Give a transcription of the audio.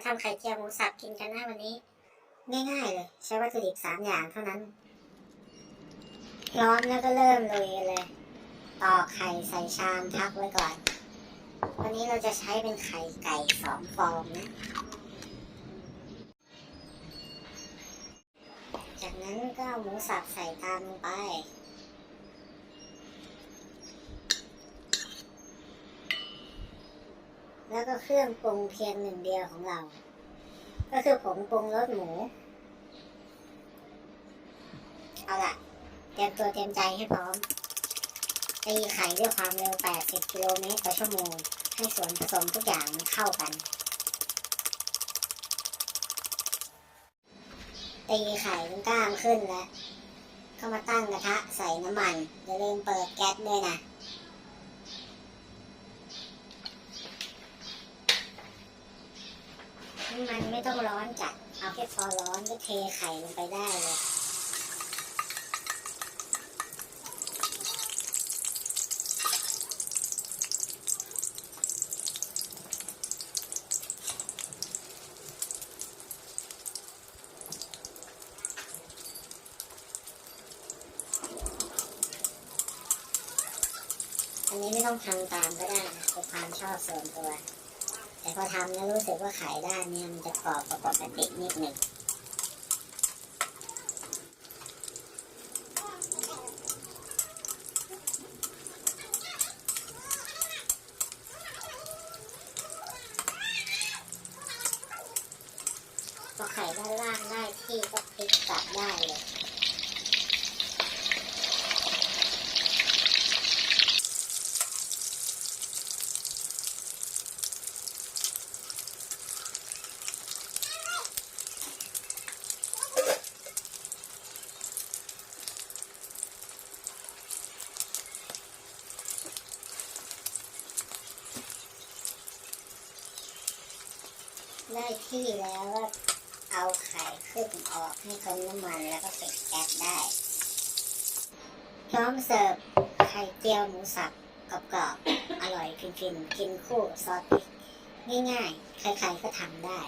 มาทำไข่เจียวหมูสับกินกันนะวันนี้ ง่ายๆเลย ใช้วัตถุดิบสามอย่างเท่านั้น พร้อมแล้วก็เริ่มลุยกันเลยตอกไข่ใส่ชามพักไว้ก่อน วันนี้เราจะใช้เป็นไข่ไก่สองฟองนะ จากนั้นก็หมูสับใส่ตามลงไป แล้วก็เครื่องปรุงเพียงหนึ่งเดียวของเรา ก็คือผงปรุงรสหมู เอาล่ะเตรียมตัวเตรียมใจให้พร้อม ตีไข่ด้วยความเร็ว 80 กิโลเมตรต่อชั่วโมง ให้ส่วนผสมทุกอย่างมันเข้ากัน ตีไข่จนกล้ามขึ้นแล้วก็มาตั้งกระทะใส่น้ำมันอย่าลืมเปิดแก๊สด้วยนะ น้ำมันไม่ต้องร้อนจัด เอาแค่พอร้อนก็เทไข่ลงไปได้เลยอันนี้ไม่ต้องทำตามก็ได้นะเป็นความชอบส่วนตัว พอทำแล้วรู้สึกว่าไข่ด้านเนี้มันจะกรอบกว่าปกตินิดหนึ่งพอไข่ด้านล่างได้ที่ก็พลิกกลับได้เลย ได้ที่แล้วก็เอาไข่ขึ้นออกให้พ้นน้ำมันแล้วก็ปิดแก๊สได้ พร้อมเสิร์ฟไข่เจียวหมูสับกรอบๆอร่อยฟินๆกินคู่ซอสพริกง่ายๆ ใครๆก็ทำได้